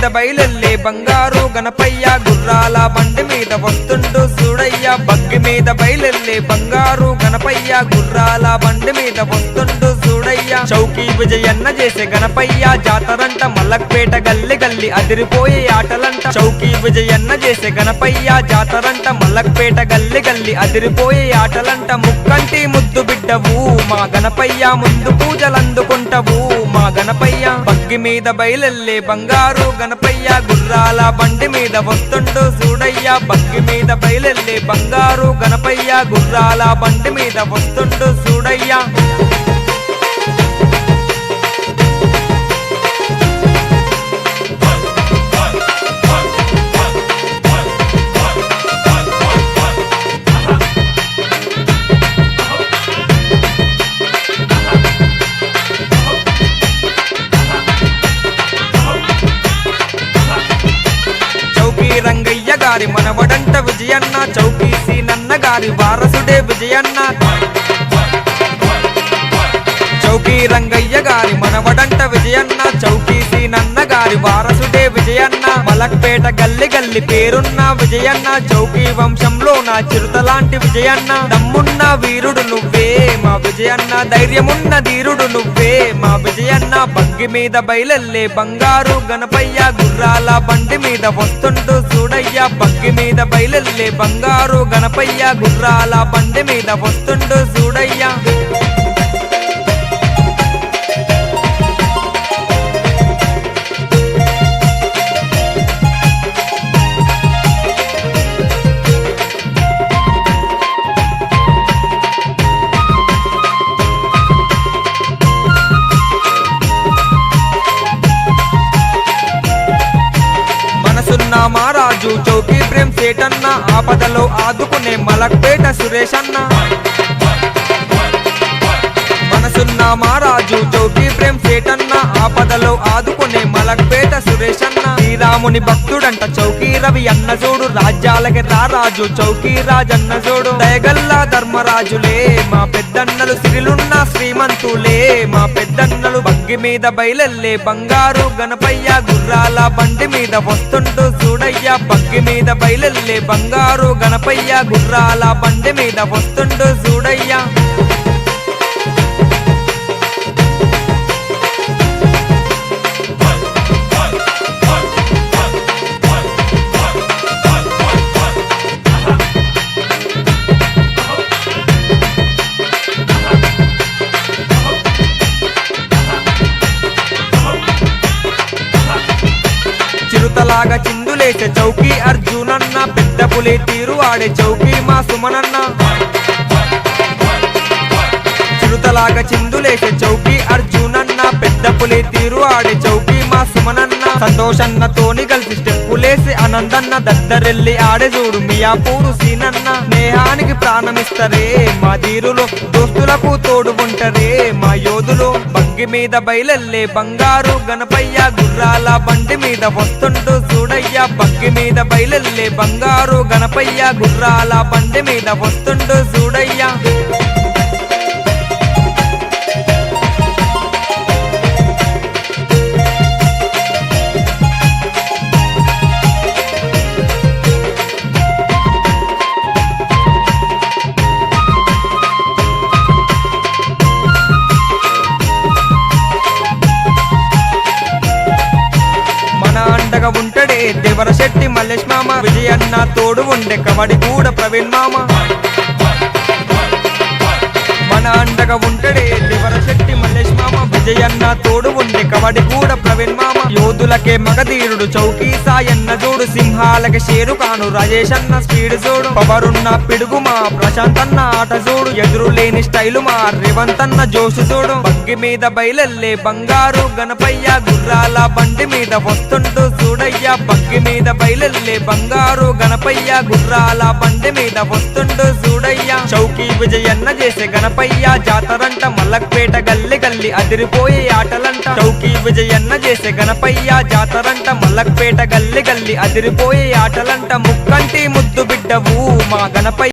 మీద బయలెల్లే బంగారు గణపయ్య గుర్రాల బండి మీద వస్తుండు చూడయ్య బగ్గి మీద బయలెల్లే బంగారు గణపయ్య గుర్రాల బండి మీద వస్తుండు చూడయ్య చౌకీ విజయన్న చేసే గణపయ్య జాతరంట మల్లక్పేట గల్లి గల్లి అదిరిపోయే ఆటలంట. చౌకీ విజయన్న చేసే గణపయ్య జాతరంట మల్లక్పేట గల్లి గల్లి అదిరిపోయే ఆటలంట. ముక్కంటి ముద్దు బిడ్డవు మా గణపయ్య ముందు పూజలందుకుంటవు మా గణపయ్య. బగ్గి మీద బయలెల్లే బంగారు గణపయ్య గుర్రాల బండి మీద వస్తుండు సూడయ్య. బగ్గి మీద బయలెల్లే బంగారు గణపయ్య గుర్రాల బండి మీద వస్తుండు సూడయ్య. గారి మనవడంట విజయన్న చౌకీసి నన్న గారి వారసుడే విజయన్న. చౌకీ రంగయ్య గారి మనవడంట విజయన్న చౌకీసి నన్న గారి వారసు విజయన్న మలక్పేట గల్లి గల్లి పేరున్న విజయన్న చౌకీ వంశంలో నా చిరుతలాంటి విజయన్న. దమ్మున్న వీరుడు నువ్వే మా విజయన్న ధైర్యమున్న ధీరుడు నువ్వే మా విజయన్న. బగ్గి మీద బయలెల్లే బంగారు గణపయ్య గుర్రాల బండి మీద వస్తుండు చూడయ్య బగ్గి మీద బయలెల్లే బంగారు గణపయ్య గుర్రాల బండి మీద వస్తుండు చూడయ్య రాజు చౌకీ ప్రేమ్ సేటన్న ఆపదలో ఆదుకునే మలక్పేట సురేష్ అన్న మనసున్న మారాజు చౌకీ ప్రేమ్ సేటన్న ఆపదలో ఆదుకునే మలక్పేట సురేష్ అన్న శ్రీరాముని భక్తుడంట చౌకీ రవి అన్న చూడు రాజ్యాలకి రారాజు చౌకీ రాజన్న చూడు దయగల్లా ధర్మరాజులే మా పెద్దన్నలు సిరిలున్న శ్రీమంతులే మా పెద్దన్న బగ్గి మీద బయలెల్లే బంగారు గణపయ్య గుర్రాల బండి మీద వస్తుండు చూడయ్య బగ్గి మీద బయలెల్లే బంగారు గణపయ్య గుర్రాల బండి మీద వస్తుండు చూడయ్య లాగా చిందులేసే చౌకీ అర్జునన్న పెద్ద పులి తీరు ఆడే చౌకీ మా సుమనన్న. చిరుతలాగా చిందులేసే చౌకీ అర్జునన్న పెద్ద పులి తీరు ఆడే చౌకీ మా సుమనన్న. సంతోషన్న తోని కలిసి స్టెప్పులేసి అనందన్న దద్దరెల్లి ఆడే చూడు మియాపూరు సీనన్న. స్నేహానికి ప్రాణమిస్తరే మా తీరులో దోస్తులకు తోడు ఉంటరే మా యోధులు. బంగి మీద బయలెల్లే బంగారు గణపయ్య గుర్రాల బండి మీద వస్తుండు చూడయ్య బంగి మీద బయలెల్లే బంగారు గణపయ్య గుర్రాల బండి మీద వస్తుండు చూడయ్య అండగా దేవర శెట్టి మల్లేష్ మామ విజయన్న తోడు ఉండే కబడి కూడా ప్రవీణ్ మామ. మన అండగా ఉంటడే దేవర శెట్టి మల్లేష్ మామ విజయన్న తోడు ఉండే కబడి కూడా ప్రవీణ్ మామ. యోధులకే మగధీరుడు చౌకీ సాయన్న జోడు సింహాలకి షేరు కాను రాజేష్ అన్న స్పీడ్ జోడు. పవరున్న పిడుగు మా ప్రశాంత్ అన్న ఆట జోడు లేని స్టైలు మా రేవంతన్న జోసు చూడు. బగ్గి మీద బయలెల్లే బంగారు గణపయ్య గుర్రాల బండి మీద వస్తుండు చూడయ్యా. బగ్గి మీద బయలెల్లే బంగారు గణపయ్య గుర్రాల బండి మీద వస్తుండు చూడయ్యా. చౌకీ విజయన్న చేసే గణపయ్య జాతరంట. మల్లక్పేట గల్లి గల్లి అదిరిపోయే ఆటలంట. చౌకీ విజయన్న చేసే గణపయ్య జాతరంట. మల్లక్పేట గల్లి గల్లి అదిరిపోయే ఆటలంట. ముక్కంటి ముద్దు బిడ్డవు మా గణపయ్య